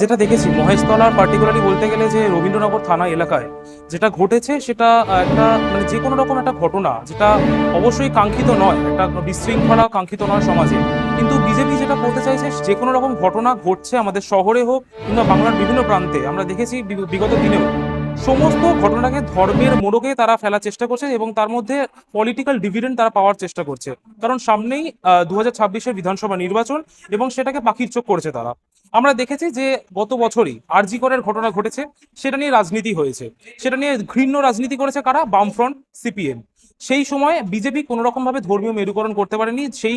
যেটা দেখেছি, মহেশতলার পার্টিকুলারলি বলতে গেলে যে রবীন্দ্রনগর থানা এলাকায়, যেটা ঘটেছে সেটা একটা মানে যে কোনো রকম একটা ঘটনা, যেটা অবশ্যই কাঙ্ক্ষিত নয়, একটা বিশৃঙ্খলা কাঙ্ক্ষিত নয় সমাজে। কিন্তু বিজেপি যেটা করতে চাইছে, যে কোনো রকম ঘটনা ঘটছে আমাদের শহরে হোক কিংবা বাংলার বিভিন্ন প্রান্তে। আমরা দেখেছি বিগত দিনেও। সমস্ত ঘটনাকে ধর্মের মোড়কে তারা ফেলার চেষ্টা করছে এবং তার মধ্যে পলিটিক্যাল ডিভিডেন্ড তারা পাওয়ার চেষ্টা করছে। কারণ সামনেই দু হাজার বিধানসভা নির্বাচন এবং সেটাকে পাখির চোখ করেছে তারা। আমরা দেখেছি যে গত বছরই আরজি করের ঘটনা ঘটেছে, সেটা নিয়ে রাজনীতি হয়েছে। সেটা নিয়ে ঘৃণ্য রাজনীতি করেছে কারা? বামফ্রন্ট, সিপিএম। সেই সময় বিজেপি কোনো রকম ভাবে ধর্মীয় মেরুকরণ করতে পারেনি, সেই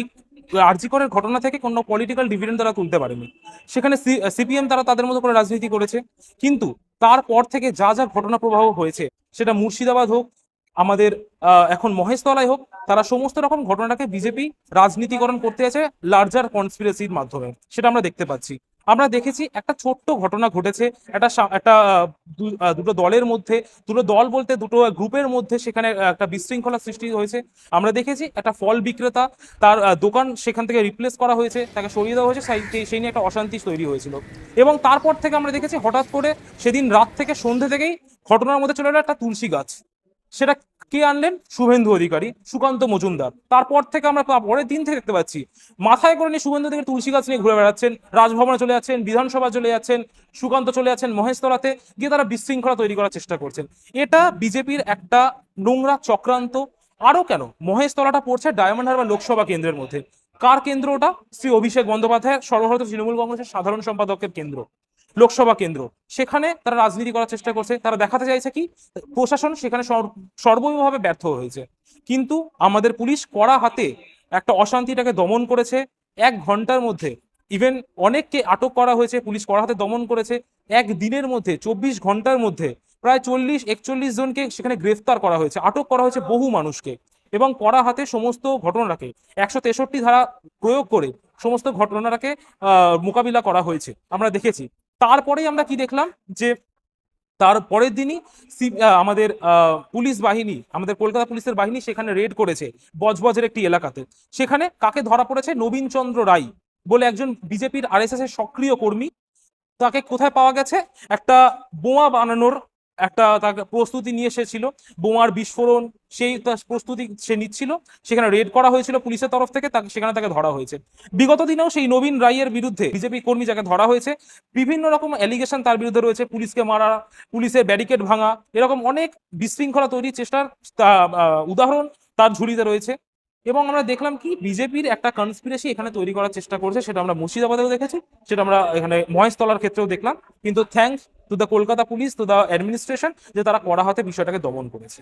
আরজি করের ঘটনা থেকে কোনো পলিটিক্যাল ডিভিডেন্ড তারা তুলতে পারেনি। সেখানে সিপিএম তারা তাদের মতো করে রাজনীতি করেছে। কিন্তু তারপর থেকে যা যা ঘটনা প্রবাহ হয়েছে, সেটা মুর্শিদাবাদ হোক, আমাদের এখন মহেশতলায় হোক, তারা সমস্ত রকম ঘটনাটাকে বিজেপি রাজনীতিকরণ করতে আছে লার্জার কনস্পিরেসির মাধ্যমে। সেটা আমরা দেখতে পাচ্ছি। আমরা দেখেছি একটা ছোট্ট ঘটনা ঘটেছে, একটা একটা দুটো দলের মধ্যে, দুটো দল বলতে দুটো গ্রুপের মধ্যে সেখানে একটা বিশৃঙ্খলা সৃষ্টি হয়েছে। আমরা দেখেছি একটা ফল বিক্রেতা, তার দোকান সেখান থেকে রিপ্লেস করা হয়েছে, তাকে সরিয়ে দেওয়া হয়েছে, সেই নিয়ে একটা অশান্তি তৈরি হয়েছিল। এবং তারপর থেকে আমরা দেখেছি হঠাৎ করে সেদিন রাত থেকে সন্ধ্যে থেকেই ঘটনার মধ্যে চলে এলো একটা তুলসী গাছ। সেটা কে আনলেন? শুভেন্দু অধিকারী, সুকান্ত মজুমদার। তারপর থেকে আমরা পরের দিন থেকে দেখতে পাচ্ছি, মাথায় করে নিয়ে শুভেন্দু অধিকারী তুলসী গাছ নিয়ে ঘুরে বেড়াচ্ছেন, রাজভবনে চলে যাচ্ছেন, বিধানসভা চলে যাচ্ছেন, সুকান্ত চলে যাচ্ছেন, মহেশতলাতে গিয়ে তারা বিশৃঙ্খলা তৈরি করার চেষ্টা করছেন। এটা বিজেপির একটা নোংরা চক্রান্ত। আরও কেন? মহেশতলাটা পড়ছে ডায়মন্ড হারবার লোকসভা কেন্দ্রের মধ্যে। কার কেন্দ্র ওটা? শ্রী অভিষেক বন্দ্যোপাধ্যায় সর্বভারতীয় তৃণমূল কংগ্রেসের সাধারণ সম্পাদকের কেন্দ্র। লোকসভা কেন্দ্র। সেখানে তারা রাজনীতি করার চেষ্টা করছে। তারা দেখাতে চাইছে কি, প্রশাসন সেখানে সর- সর্বভাবে ব্যর্থ হয়েছে। কিন্তু আমাদের পুলিশ কড়া হাতে একটা অশান্তিটাকে দমন করেছে। এক ঘণ্টার মধ্যে ইভেন অনেককে আটক করা হয়েছে, পুলিশ কড়া হাতে দমন করেছে। এক দিনের মধ্যে, চব্বিশ ঘণ্টার মধ্যে প্রায় চল্লিশ, একচল্লিশ জনকে সেখানে গ্রেফতার করা হয়েছে, আটক করা হয়েছে বহু মানুষকে। এবং কড়া হাতে সমস্ত ঘটনাটাকে, একশো তেষট্টি ধারা প্রয়োগ করে সমস্ত ঘটনাটাকে মোকাবিলা করা হয়েছে। আমরা দেখেছি তারপরেই আমরা কি দেখলাম? যে তারপরের দিনই আমাদের পুলিশ বাহিনী, আমাদের কলকাতা পুলিশের বাহিনী সেখানে রেড করেছে বজবজের একটি এলাকাতে। সেখানে কাকে ধরা পড়েছে? নবীনচন্দ্র রায় বলে একজন বিজেপির আর এর সক্রিয় কর্মী। তাকে কোথায় পাওয়া গেছে? একটা বোমা বানানোর একটা তাকে প্রস্তুতি নিয়ে এসেছিল, বোমার বিস্ফোরণ, সেই তার প্রস্তুতি সে নিচ্ছিল, সেখানে রেড করা হয়েছিল পুলিশের তরফ থেকে, তাকে সেখানে তাকে ধরা হয়েছে। বিগত দিনেও সেই নবীন রায়ের বিরুদ্ধে বিজেপি কর্মী যাকে ধরা হয়েছে, বিভিন্ন রকম অ্যালিগেশন তার বিরুদ্ধে রয়েছে, পুলিশকে মারা পুলিশের ব্যারিকেড ভাঙা, এরকম অনেক বিশৃঙ্খলা তৈরির চেষ্টার উদাহরণ তার ঝুলিতে রয়েছে। এবং আমরা দেখলাম কি, বিজেপির একটা কনস্পিরেসি এখানে তৈরি করার চেষ্টা করছে, সেটা আমরা মুর্শিদাবাদেও দেখেছি, সেটা আমরা এখানে মহেশতলার ক্ষেত্রেও দেখলাম। কিন্তু thanks to the Kolkata police to the administration যে তারা কড়া হাতে বিষয়টাকে দমন করেছে।